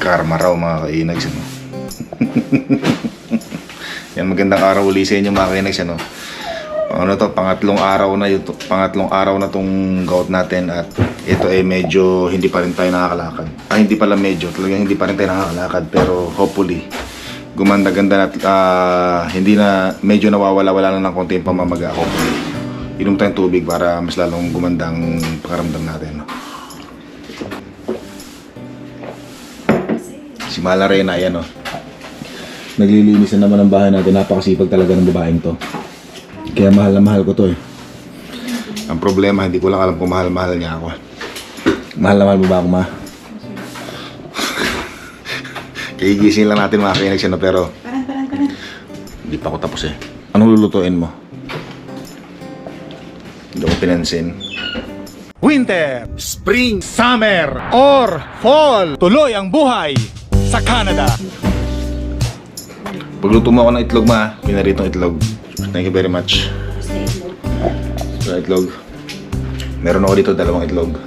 Karma raw mga kainags. Ano? Yan magandang araw uli sa inyo mga kainags. Ano? Ano to, pangatlong araw na ito, pangatlong araw na tong gout natin at ito ay medyo hindi pa rin tayo nakakalakad. Ah, hindi pala medyo, talagang hindi pa rin tayo nakakalakad pero hopefully gumanda-ganda na ah, hindi na medyo nawawala-wala na ng konti yung pamamaga hopefully. Inom tayong tubig para mas lalong gumandang pakaramdam natin. Si Malarena, yan o. Naglilinis na naman ang bahay natin. Napakasipag talaga ng babaeng to. Kaya mahal na mahal ko to eh. Ang problema, hindi ko lang alam kung mahal-mahal niya ako. Mahal na mahal mo ba ako, ma? Kagigising lang natin mga kainig siya, no? pero Parang, parang, parang. hindi pa ako tapos eh. Anong lulutuin mo? Hindi ko pinansin. Winter, Spring, Summer, or Fall. Tuloy ang buhay sa Canada. Pagluto mo ako ng itlog, ma. Pinaritong itlog. Thank you very much. Sa itlog. Meron ako dito dalawang itlog.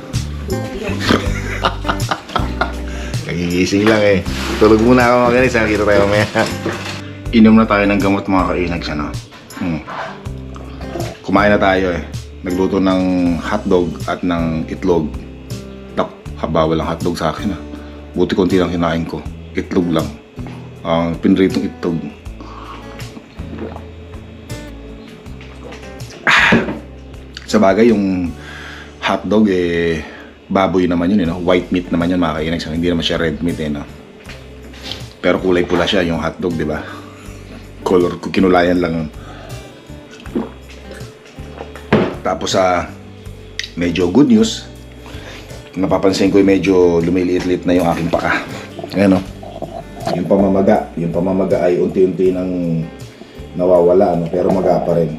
Nagigising lang eh. Tulog muna ako mga ganis. Nakikita tayo mamaya. Inom na tayo ng gamot mga kainag siya, no? Hmm. Kumain na tayo eh. Nagluto ng hotdog at ng itlog. Tak, haba walang hotdog sa akin ah. Buti konti lang kinain ko. Itlog lang. Ang pinritong itlog. Sa bagay, yung hotdog eh, baboy naman yun, eh, no? white meat naman yun mga kainags. Hindi naman siya red meat, eh, no? Pero kulay pula siya, yung hotdog, di ba? Color, kinulayan lang. Tapos sa medyo good news, napapansin ko medyo lumiliit-liit na yung aking paka. Ayan, no? Yung pamamaga, yung pamamaga ay unti-unti nang nawawala, no? pero maga pa rin.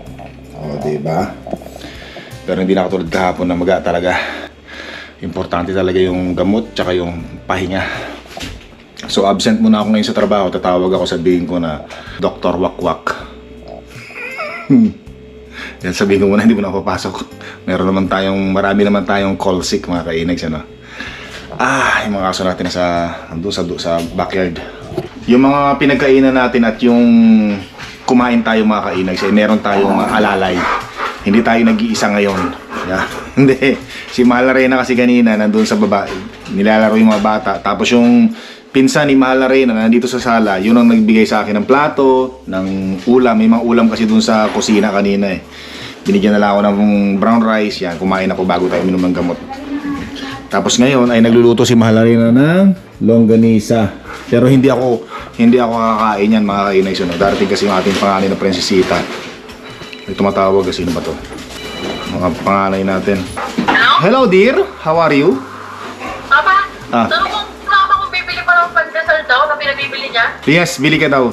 O, ba? Pero hindi na katulad kahapon na maga talaga. Importante talaga yung gamot tsaka yung pahinga. So absent muna ako ngayon sa trabaho. Tatawag ako sabihin ko na Dr. Wakwak. Yan sabihin ko muna hindi mo na papasok. Meron naman tayong, marami naman tayong call sick mga kainags ano. Ah, yung mga kaso natin sa, ando sa, sa backyard. Yung mga pinagkainan natin at yung kumain tayo mga kainags, eh, meron tayong alalay. Hindi tayo nag-iisa ngayon. Yeah. Hindi. Si Mahal Arena kasi kanina nandun sa baba. Nilalaro yung mga bata. Tapos yung pinsan ni Mahal Arena na nandito sa sala, yun ang nagbigay sa akin ng plato, ng ulam. May mga ulam kasi dun sa kusina kanina eh. Binigyan na lang ako ng brown rice. Yan, kumain ako bago tayo minom ng gamot. Tapos ngayon ay nagluluto si Mahal Arena ng longganisa. Pero hindi ako hindi ako kakain yan mga kainay sunod. Darating kasi yung ating pangalan na prinsesita. May tumatawag sino ba to? Mga panganay natin. Hello dear, how are you? Papa, Ah. tanong kung mama kung bibili pa ng pandesal daw na pinabibili niya? Yes, bili ka daw.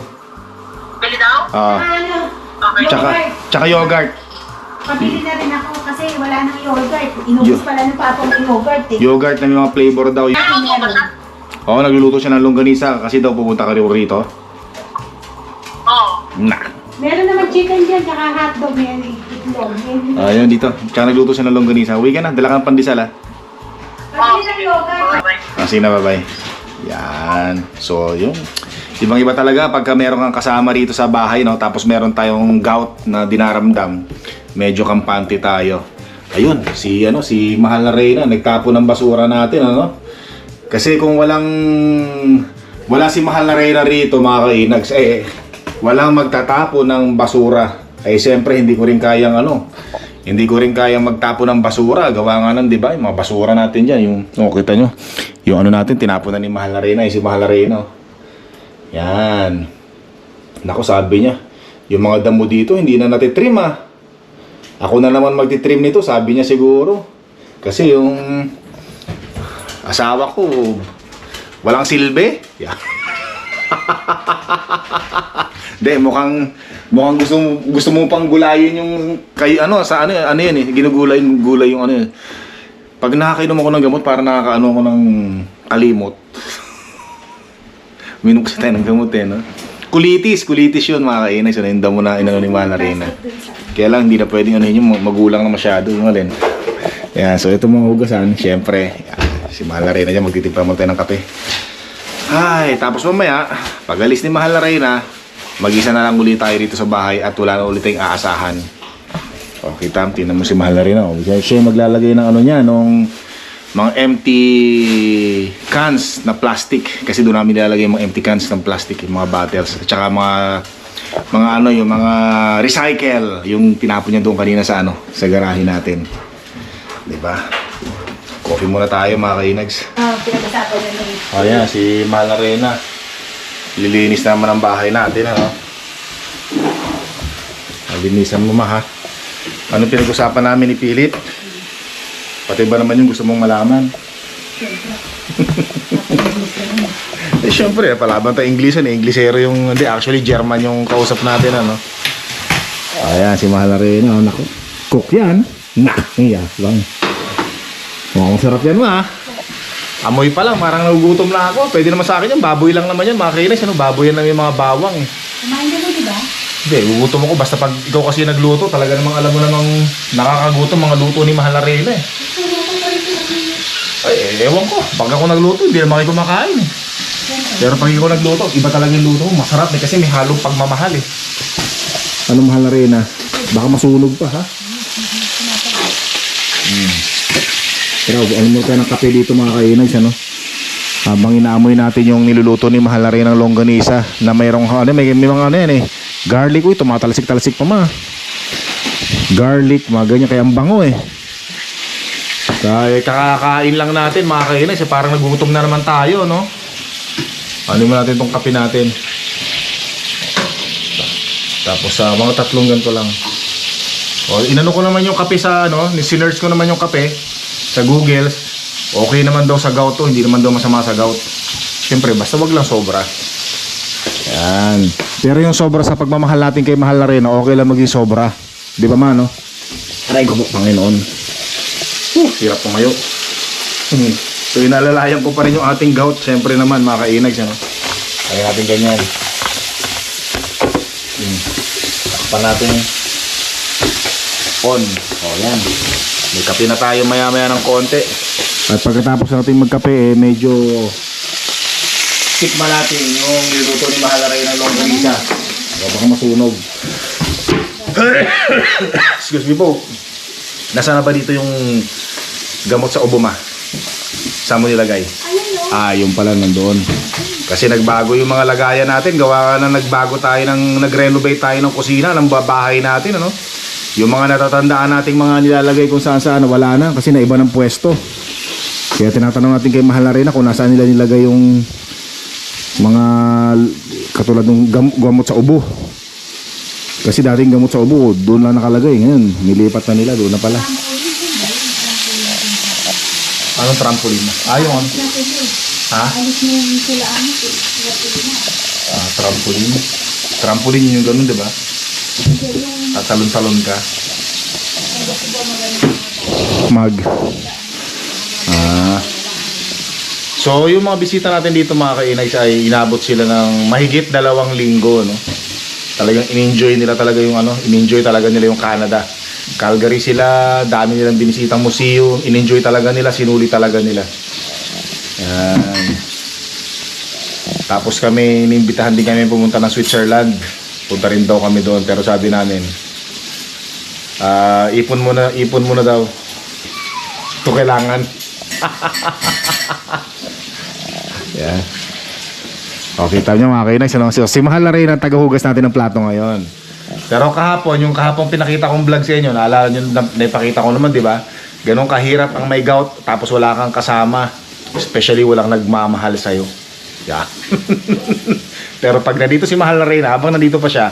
Bili daw? Ah, Ano? Okay. tsaka, tsaka yogurt. Pabili na rin ako kasi wala nang yogurt. Inubos Yo- pala ng papa mo yung yogurt eh. Yogurt na may mga flavor daw. Nagluto ba siya? Oo, nagluluto siya ng longganisa kasi daw pupunta ka rin rito. Oo. Nah. Meron naman chicken dyan, tsaka hotdog, may itlog. May- Ayun dito. Tsaka nagluto siya ng longganisa. Uwi ka na, dala ka ng pandesal ah. Pabili ng. Okay. Ah, sige na, bye-bye. Yan. So, yun. Ibang iba talaga pagka meron kang kasama rito sa bahay, no? Tapos meron tayong gout na dinaramdam. Medyo kampante tayo. Ayun, si ano, si Mahal na Reyna, nagtapo ng basura natin, ano? Kasi kung walang wala si Mahal na Reyna rito, mga kainags, eh, walang magtatapo ng basura. Eh, siyempre, hindi ko rin kayang ano, hindi ko rin kayang magtapo ng basura. Gawa nga nun, di? Yung mga basura natin dyan, yung, oh, nyo, yung ano natin, tinapo na ni Mahal na Reyna, eh, si Mahal na Reyna. oh. Yan. Nako, sabi niya, yung mga damo dito, hindi na natitrim ah. Ako na naman magtitrim nito, sabi niya siguro. Kasi yung asawa ko, walang silbi. Yeah. De, mukhang mukhang gusto mo, gusto mo pang gulayin yung kay ano sa ano ano yan eh, ginugulay gulay yung ano yun. Pag nakakainom ako ng gamot, para nakakaano ako ng kalimot. Minom kasi tayo ng gamot eh, no? Kulitis, kulitis yun mga kainay. So, nainda mo na inano ni Mana Reyna. Kaya lang, hindi na pwedeng ano yun, magulang na masyado. Yung alin. Yan, so ito mga hugasan, syempre, si Mahal na Reyna dyan, magtitimpla mo tayo ng kape. Ay, tapos mamaya, pag alis ni Mahal na Reyna, mag-isa na lang ulit tayo dito sa bahay at wala na ulit tayong aasahan. Okay, Tam, tinan mo si Mahal na Reyna. oh. Siya siya maglalagay ng ano niya, nung mga empty cans na plastic. Kasi doon namin nilalagay mga empty cans ng plastic, yung mga bottles. At saka mga, mga ano, yung mga recycle, yung tinapon niya doon kanina sa ano, sa garahe natin. 'Di ba? Coffee muna tayo mga kainags. Ah, pinag-usapan na rin. Oh, yan, si Mahal na Reyna. Lilinis naman ang bahay natin, ano? Linisan mo, ma, ha? Ano pinag-usapan namin ni Pilit? Pati ba naman yung gusto mong malaman? eh, syempre, palaban tayo Inglesan, eh. Inglesero yung, hindi, actually, German yung kausap natin, ano? Ayan, si Mahal na oh, naku. Cook yan. Nah, iya, lang. Mukhang masarap yan, ma, ha? Amoy pa lang, parang nagugutom na ako. Pwede naman sa akin yan, baboy lang naman yan. Mga kainis, ano, baboy yan lang yung mga bawang eh. Kumain ka mo, di ba? Hindi, gugutom ako. Basta pag ikaw kasi nagluto, talaga namang alam mo namang nakakagutom mga luto ni Mahal na Reyna eh. Ay, eh, ewan ko. Pag ako nagluto, hindi naman kayo kumakain eh. Pero pag ikaw nagluto, iba talaga yung luto mo. Masarap eh, kasi may halong pagmamahal eh. Ano Mahal na Reyna? Baka masunog pa ha? Hmm. Pero mo tayo ng kape dito mga kainags, ano? Habang inaamoy natin yung niluluto ni Mahal na rin ng longganisa na mayroong ano, may, may mga ano yan eh. Garlic, uy, tumatalsik-talsik pa ma. Garlic, mga ganyan, kaya ang bango eh. Kaya kakakain lang natin mga kainis, eh, parang nagugutom na naman tayo, no? Ano mo natin tong kape natin. Tapos sa mga tatlong ganito lang. O, inano ko naman yung kape sa ano, sinerge ko naman yung kape sa Google. Okay naman daw sa gout to, hindi naman daw masama sa gout. Siyempre, basta wag lang sobra. Yan. Pero yung sobra sa pagmamahal natin kay Mahal na rin, okay lang maging sobra. Di ba ma, no? Aray ko po, Panginoon. Uh, hirap pumayo. Hmm. So, inalalayan ko pa rin yung ating gout. Siyempre naman, mga kainag siya, no? Kaya natin ganyan. Hmm. Takpan natin on. O, yan. May kape na tayo maya-maya ng konti. At pagkatapos natin magkape, eh, medyo tikman natin yung niluto ni Mahal na longganisa. Baka masunog. Excuse me po. Nasaan na ba dito yung gamot sa ubo ma? Saan mo nilagay? Ah, yung pala nandoon. Kasi nagbago yung mga lagayan natin. Gawa na nagbago tayo ng nag-renovate tayo ng kusina, ng bahay natin, ano? Yung mga natatandaan nating mga nilalagay kung saan saan, wala na kasi naiba ng pwesto. Kaya tinatanong natin kay Mahal na rin kung nasaan nila nilagay yung mga katulad ng gam- gamot sa ubo. Kasi dating gamot sa ubo, doon lang nakalagay. Ngayon, nilipat na nila, doon na pala. Anong trampoline? Ah, yung ano? Ha? Alis mo yung sila ano. Ah, trampoline. Trampoline yun yung ganun, di ba? Hindi, yung At talon-talon ka. Mag. Ah. So, yung mga bisita natin dito mga kainags ay inabot sila ng mahigit dalawang linggo, no? Talagang in-enjoy nila talaga yung ano, in-enjoy talaga nila yung Canada. Calgary sila, dami nilang binisitang museum, in-enjoy talaga nila, sinuli talaga nila. Yan. Tapos kami, inimbitahan din kami pumunta ng Switzerland. Punta rin daw kami doon, pero sabi namin, ah, ipon muna, ipon muna daw. Ito kailangan. Yan. Okay, tama niyo mga kainan. Si, si Mahal na rin ang tagahugas natin ng plato ngayon. Pero kahapon, yung kahapon pinakita kong vlog sa inyo, naalala nyo, na, naipakita ko naman, di ba? Ganun kahirap ang may gout, tapos wala kang kasama. Especially walang nagmamahal sa'yo. Yeah. Pero pag nandito si Mahal na Reyna, habang nandito pa siya,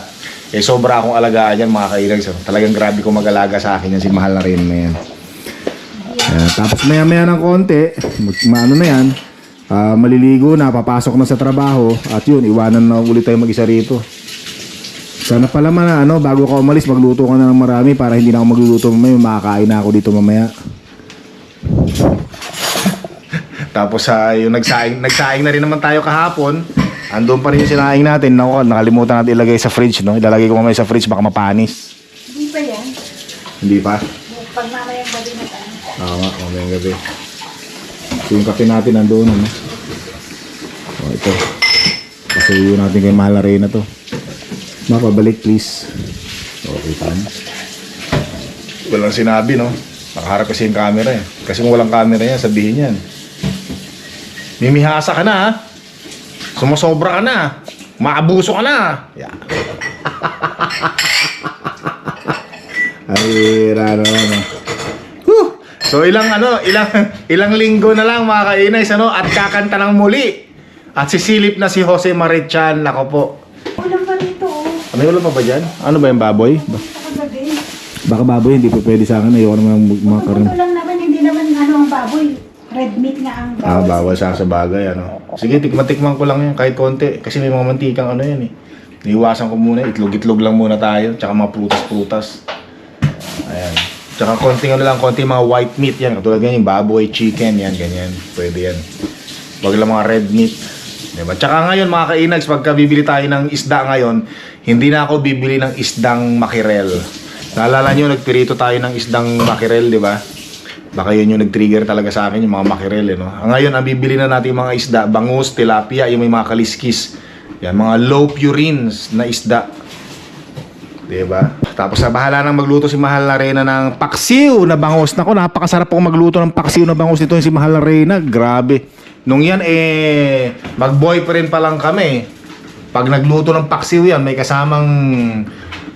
eh sobra akong alagaan yan mga kainag. So, talagang grabe ko mag-alaga sa akin yan si Mahal na Reyna na yan. Ayan, tapos maya maya ng konti, mag- maano na yan, ah, maliligo na, papasok na sa trabaho, at yun, iwanan na ulit tayo mag-isa rito. Sana pala man ano, bago ka umalis, magluto ka na ng marami para hindi na ako magluluto mamaya, makakain na ako dito mamaya. Tapos sa yung nagsaing, nagsaing na rin naman tayo kahapon. Andun pa rin yung sinaing natin. Naku, nakalimutan natin ilagay sa fridge, no? Ilalagay ko mamaya sa fridge, baka mapanis. Hindi pa yan. Hindi pa? Pag mamayang gabi na tayo. Tama, mamayang gabi. So yung kape natin nandoon, ano? Oh, ito. Pasuyo natin kay Mahal na Reyna to. Mapabalik please. Okay, tama. Walang sinabi, no? Nakaharap kasi yung camera eh. Kasi kung walang camera yan, sabihin yan. Mimihasa ka na, ha? Sumusobra ka na. Maabuso ka na. Yeah. Ay, raro ano. Whew! So ilang ano, ilang ilang linggo na lang mga kainays ano at kakanta ng muli. At sisilip na si Jose Marichan, nako po. Ulam pa rito, oh. Ano ulo pa ba dyan? Ano ba yung baboy? Ba- Kagabi. baka baboy, hindi pa pwede sa akin. Ayoko naman mag- mga karon. Ito lang naman, hindi naman ano ang baboy. Red meat nga ang Ah, bawal. bawal sa sa bagay, ano. Sige, tikman-tikman ko lang yan, kahit konti. Kasi may mga mantikang ano yan eh. Iiwasan ko muna, itlog-itlog lang muna tayo. Tsaka mga prutas-prutas. Ayan. Tsaka konting ano lang, konting mga white meat yan. Katulad ganyan, yung baboy, chicken, yan, ganyan. Pwede yan. Wag lang mga red meat. Diba? Tsaka ngayon mga kainags, pagka bibili tayo ng isda ngayon, hindi na ako bibili ng isdang makirel. Naalala nyo, nagpirito tayo ng isdang makirel, di ba? Baka yun yung nag-trigger talaga sa akin, yung mga makirel, eh, no? Ngayon, ang bibili na natin mga isda, bangus, tilapia, yung may mga kaliskis. Yan, mga low purines na isda. Diba? Tapos na bahala nang magluto si Mahal na Reyna ng paksiw na bangus. Nako, napakasarap po magluto ng paksiw na bangus nito si Mahal na Reyna. Grabe. Nung yan eh, mag-boyfriend pa lang kami. Pag nagluto ng paksiw yan, may kasamang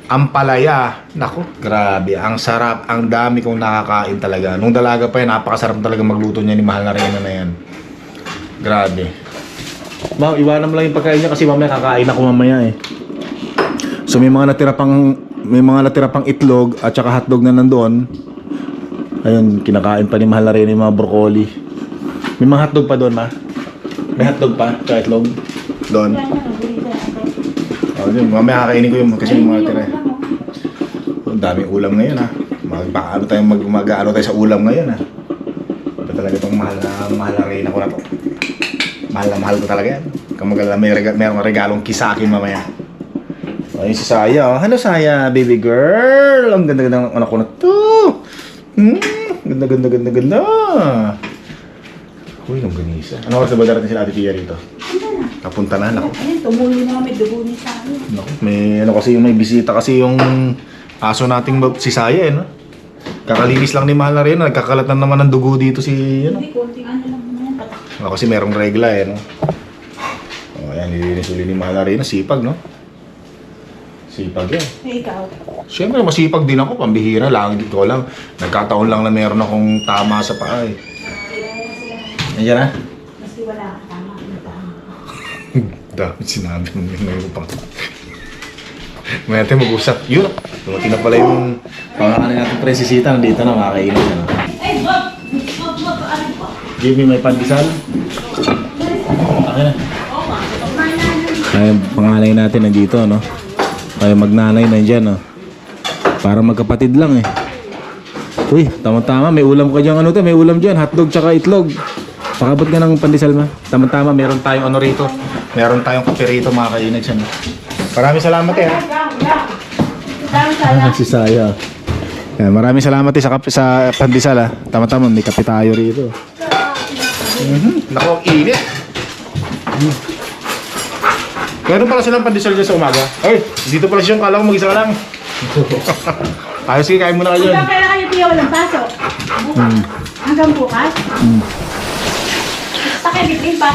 ampalaya. Nako, grabe. Ang sarap. Ang dami kong nakakain talaga. Nung dalaga pa yan, napakasarap talaga magluto niya ni Mahal na Reyna na yan. Grabe. Ma'am, iwanan mo lang yung pagkain niya kasi mamaya kakain ako mamaya eh. So may mga natira pang may mga natira pang itlog at saka hotdog na nandoon. Ayun, kinakain pa ni Mahal na rin yung mga broccoli. May mga hotdog pa doon, ma? May hotdog pa, tsaka itlog. Doon. Yan. Oh, yun, mamaya kakainin ko yung kasi yung mga oh. Ang daming ulam ngayon ha. Mag, baka ano tayo mag, mag tayo sa ulam ngayon ha. Ito talaga itong mahal na mahal na rin ako na to. Mahal na mahal ko talaga yan. Kung magala may, rega, may regalong kisakin mamaya. Ayun si Saya. oh. Hello Saya, baby girl. Ang ganda-ganda ng anak ko na to. Hmm, ganda, ganda, ganda, ganda. Uy, nung ganisa. Ano oras na ba darating si Ate Tia rito? Kapunta na, naku. Ayun, tumulo na kami, dugo ni sa amin. Naku, may ano kasi yung may bisita kasi yung aso nating bab- si Saya eh, no? Kakalinis lang ni Mahal na rin, nagkakalat na naman ng dugo dito si, ano? Hindi, konting ano lang naman yan, patak. Kasi merong regla eh, no? Oh, ayan, nilinis uli ni Mahal na rin, sipag, no? Sipag yan. Eh, ikaw. Siyempre, masipag din ako, pambihira lang, hindi ko lang. Nagkataon lang na meron akong tama sa paa eh. Nandiyan na? Kasi wala ka tama. ano tama. Dami sinabi mo yun ngayon pang. May natin mag-usap. Yun. Dumating na pala yung pangalan natin presisita. Nandito na makakainin na. Eh, Bob! Bob, Bob, ano po? Give me my pandesal. Akin na. Ay, panganay natin nandito, no? Kaya magnanay nandyan, no? Para magkapatid lang, eh. Uy, tama-tama. May ulam ka dyan, ano to? May ulam dyan. Hotdog tsaka itlog. Pakabot ka ng pandesal, ma. Tama-tama. Meron tayong ano rito. Meron tayong kape rito, mga kainag siya, no? Maraming salamat, eh. Ah, si Saya. Yan, maraming salamat eh sa, kape, sa pandesal ha. Tama-tama, may kape tayo rito. Mm-hmm. Naku, ang init. Mm. Meron pala silang pandesal dyan sa umaga. Ay, dito pala siya. Kala ko mag-isa ka lang. Ayos, sige, kain muna kayo. Hanggang kailan kayo piyo walang pasok? Bukas. Hanggang bukas? Pakibitin pa.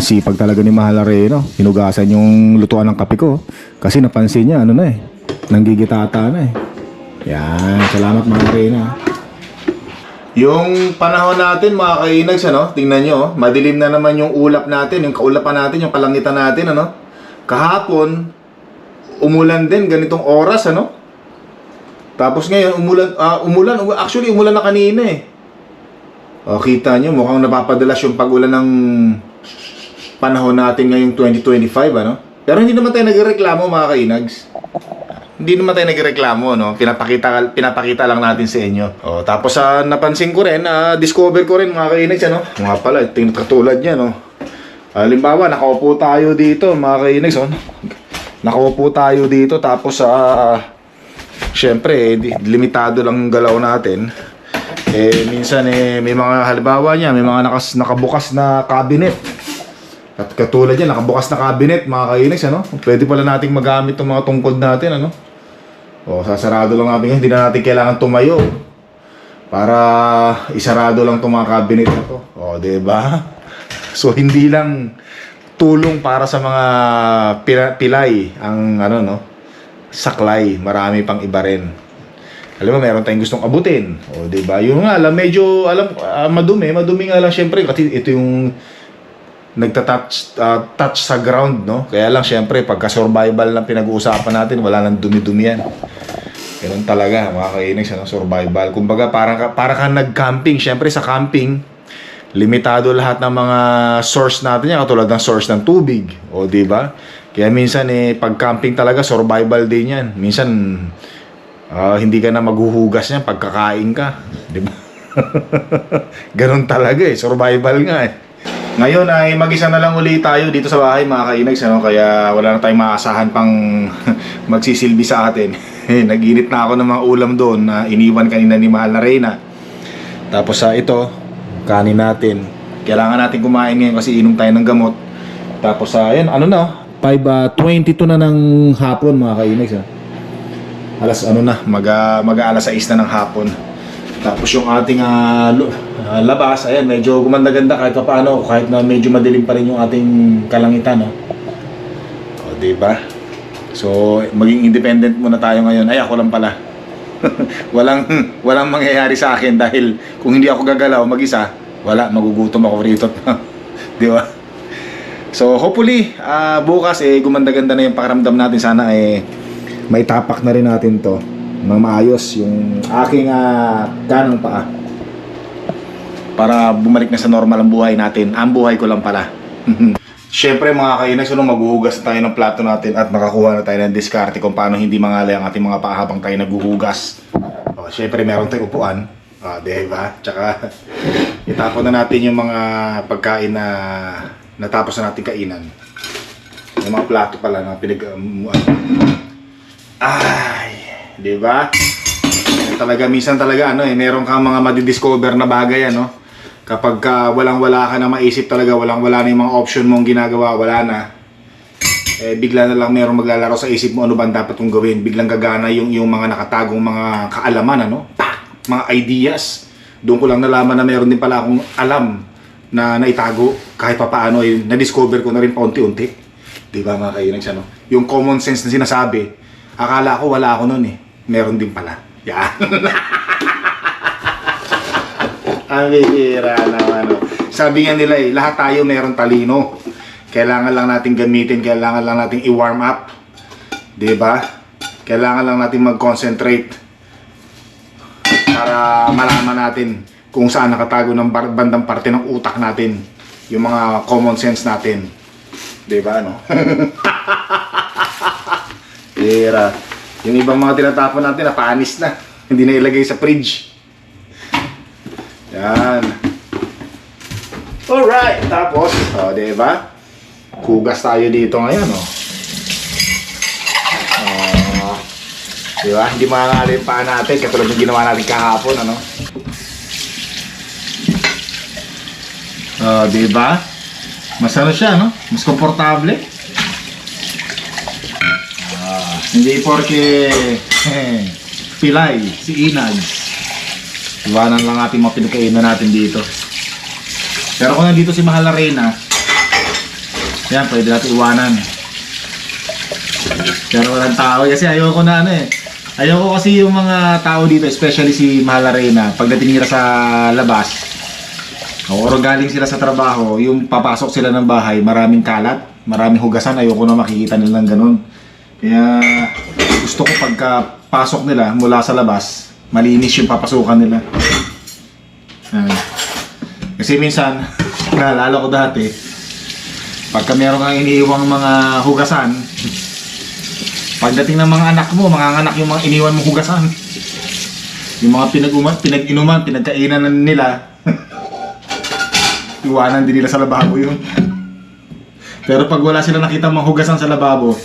Sipag talaga ni Mahal Areno. Hinugasan yung lutuan ng kape ko. Kasi napansin niya, ano na eh. Nanggigitata na eh. Yan, salamat Mahal Areno. Yung panahon natin mga kainags, ano? Tingnan nyo, oh. madilim na naman yung ulap natin, yung kaulapan natin, yung kalangitan natin, ano? Kahapon, umulan din ganitong oras, ano? Tapos ngayon, umulan, ah, umulan, actually umulan na kanina eh. O, kita nyo, mukhang napapadalas yung pag-ulan ng panahon natin ngayong 2025, ano? Pero hindi naman tayo nagreklamo mga kainags. Hindi naman tayo nagreklamo, no? Pinapakita, pinapakita lang natin sa inyo. O, tapos sa napansin ko rin, ah, discover ko rin mga kainags, ano? Mga pala, tingnan katulad niya, no? Halimbawa, nakaupo tayo dito, mga kainags, oh. Nakaupo tayo dito, tapos sa... Siyempre, eh, limitado lang ang galaw natin. Eh, minsan eh, may mga halimbawa niya, may mga nakas, nakabukas na cabinet. At katulad yan, nakabukas na cabinet, mga kainex, ano? Pwede pala nating magamit itong mga tungkod natin, ano? O, sasarado lang natin. Hindi na natin kailangan tumayo. Para isarado lang itong mga cabinet na to. O, ba? So, hindi lang tulong para sa mga pila- pilay ang ano no saklay marami pang iba rin alam mo meron tayong gustong abutin o ba yun nga alam medyo alam ah, madumi madumi nga lang syempre kasi ito yung nagta-touch ah, touch sa ground no kaya lang syempre pagka survival lang pinag-uusapan natin wala nang dumi-dumi yan Ganun talaga, mga kainis, ano, survival. Kumbaga, parang, para ka nag-camping. Syempre, sa camping, limitado lahat ng mga source natin yan, katulad ng source ng tubig. O, di ba? Kaya minsan, eh, pag camping talaga, survival din yan. Minsan, ah, hindi ka na maghuhugas niyan pagkakain ka. Di ba? Ganun talaga eh, survival nga eh. Ngayon ay mag-isa na lang uli tayo dito sa bahay mga kainags ano? kaya wala na tayong maasahan pang magsisilbi sa atin. Eh, Nag-init na ako ng mga ulam doon na iniwan kanina ni Mahal na Reyna. Tapos sa ito, kanin natin. Kailangan natin kumain ngayon kasi inom tayo ng gamot. Tapos sa ayan, ano na, 5.22 na ng hapon mga kainags. Ha? Alas ano na, mag, ah, mag alas 6 na ng hapon. Tapos yung ating ah, ah, labas, ayan, medyo gumanda-ganda kahit pa paano, kahit na medyo madilim pa rin yung ating kalangitan, no? O, di ba? So, maging independent muna tayo ngayon. Ay, ako lang pala. walang walang mangyayari sa akin dahil kung hindi ako gagalaw mag-isa, wala, magugutom ako rito. di ba? So, hopefully, ah, bukas eh gumanda-ganda na yung pakiramdam natin. Sana eh may tapak na rin natin to ng maayos yung aking ah, kanang paa para bumalik na sa normal ang buhay natin. Ang buhay ko lang pala. Siyempre mga kainas, so, maghuhugas tayo ng plato natin at makakuha na tayo ng diskarte kung paano hindi mangalay ang ating mga paa habang tayo naghuhugas. O, siyempre meron tayong upuan. O, di ba? Tsaka itapon na natin yung mga pagkain na natapos na natin kainan. Yung mga plato pala na pinag... um, ano. Ay, di ba? Talaga minsan talaga ano eh, meron kang mga madidiscover na bagay ano. Kapag ka walang-wala ka na maisip talaga, walang-wala na yung mga option mong ginagawa, wala na. Eh bigla na lang merong maglalaro sa isip mo ano ba dapat mong gawin. Biglang gagana yung yung mga nakatagong mga kaalaman ano. Pak! Mga ideas. Doon ko lang nalaman na meron din pala akong alam na naitago kahit pa paano eh, na-discover ko na rin paunti-unti. Di ba mga kainag siya, no? Yung common sense na sinasabi, akala ko wala ako noon eh. Meron din pala. Yan. Ang bihira naman. No? Sabi nga nila eh, lahat tayo meron talino. Kailangan lang natin gamitin, kailangan lang natin i-warm up. 'Di ba? Kailangan lang natin mag-concentrate para malaman natin kung saan nakatago ng bandang parte ng utak natin yung mga common sense natin. 'Di ba no? Tira. Yung ibang mga tinatapon natin na panis na. Hindi na ilagay sa fridge. Yan. Alright. Tapos, o, di ba? Hugas tayo dito ngayon, o. Oh, di ba? Hindi mangangali yung paa natin katulad ng ginawa natin kahapon, ano? Oh, di ba? Mas ano siya, no? Mas komportable. Ah, hindi porke pilay, si Inags. Iwanan lang natin mga pinagkainan natin dito. Pero kung nandito si Mahal na Reyna, yan, pwede natin iwanan. Pero walang tao. Kasi ayoko na ano eh. Ayoko kasi yung mga tao dito, especially si Mahal na Reyna, pagdating nila sa labas, o galing sila sa trabaho, yung papasok sila ng bahay, maraming kalat, maraming hugasan, ayoko na makikita nila ng ganun. Kaya gusto ko pagka pasok nila mula sa labas, malinis yung papasukan nila. Ah. kasi minsan, naalala ko dati, pagka meron kang iniiwang mga hugasan, pagdating ng mga anak mo, mga anak yung mga iniwan mong hugasan. Yung mga pinag-inuman, pinagkainan nila, iwanan din nila sa lababo yun. Pero pag wala sila nakita mga hugasan sa lababo,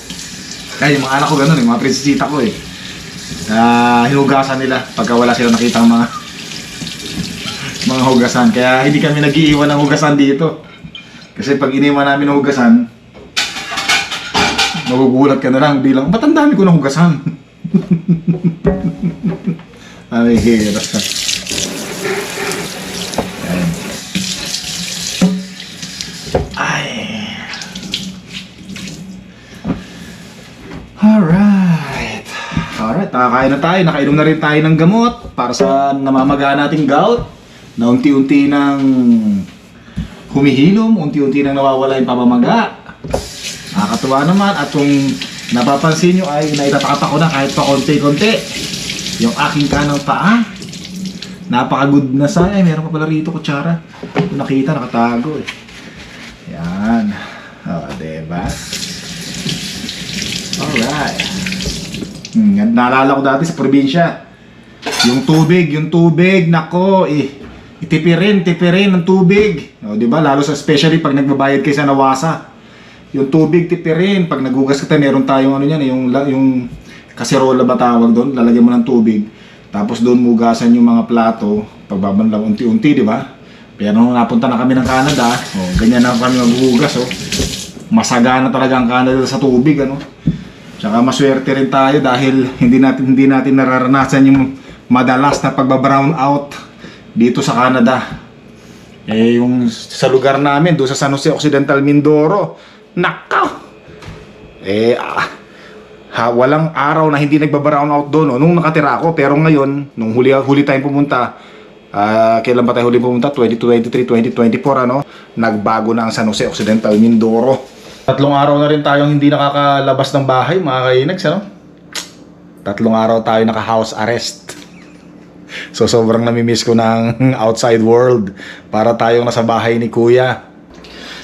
ay, yung mga anak ko ganun, yung mga prinsesita ko eh. Na hinugasan nila pagka wala sila nakita mga mga hugasan. Kaya hindi kami nag-iiwan ng hugasan dito. Kasi pag iniwan namin ng hugasan, magugulat ka na lang bilang, ba't ang dami ko ng hugasan? Ay, hirap na. Ayan. Ay. Alright. Alright, nakakain na tayo. Nakainom na rin tayo ng gamot para sa namamaga nating gout na unti-unti nang humihilom, unti-unti nang nawawala yung pamamaga. Nakakatuwa naman at kung napapansin nyo ay naitatapak ko na kahit pa konti-konti yung aking kanang paa. Napaka-good na sa ay meron pa pala rito kutsara. Kung nakita nakatago eh. Yan. O, diba? Alright. Hmm, naalala ko dati sa probinsya. Yung tubig, yung tubig, nako, eh. Itipirin, tipirin ng tubig. O, di ba? Lalo sa especially pag nagbabayad kayo sa nawasa. Yung tubig, tipirin. Pag nagugas ka meron tayong ano yan, eh, yung, yung kaserola ba tawag doon? Lalagyan mo ng tubig. Tapos doon mugasan yung mga plato. Pagbabanlaw unti-unti, di ba? Pero nung napunta na kami ng Canada, oh, ganyan na kami maghuhugas, oh. Masagana talaga ang Canada sa tubig, ano? Tsaka maswerte rin tayo dahil hindi natin hindi natin nararanasan yung madalas na pagba-brown out dito sa Canada. Eh yung sa lugar namin doon sa San Jose Occidental Mindoro, nako. Eh ah, ha, walang araw na hindi nagba-brown out doon oh, nung nakatira ako pero ngayon nung huli huli tayong pumunta ah, kailan ba tayo huli pumunta 2023 2024 ano nagbago na ang San Jose Occidental Mindoro Tatlong araw na rin tayong hindi nakakalabas ng bahay, mga kainags, ano? Tatlong araw tayo naka-house arrest. So, sobrang namimiss ko ng outside world para tayong nasa bahay ni Kuya.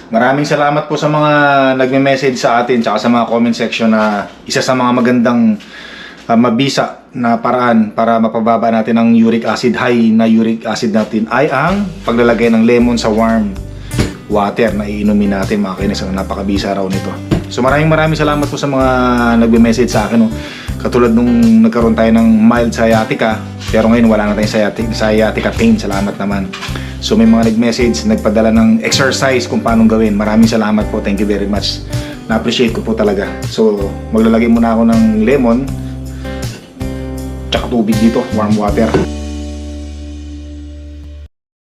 Maraming salamat po sa mga nagme-message sa atin tsaka sa mga comment section na isa sa mga magandang uh, mabisa na paraan para mapababa natin ang uric acid high na uric acid natin ay ang paglalagay ng lemon sa warm water na iinumin natin mga kainis. Ang napakabisa raw nito. So maraming maraming salamat po sa mga nagme-message sa akin. No? Katulad nung nagkaroon tayo ng mild sciatica, pero ngayon wala na tayong sciatica, sciatica pain. Salamat naman. So may mga nag-message, nagpadala ng exercise kung paano gawin. Maraming salamat po. Thank you very much. Na-appreciate ko po talaga. So maglalagay muna ako ng lemon tsaka tubig dito, warm water.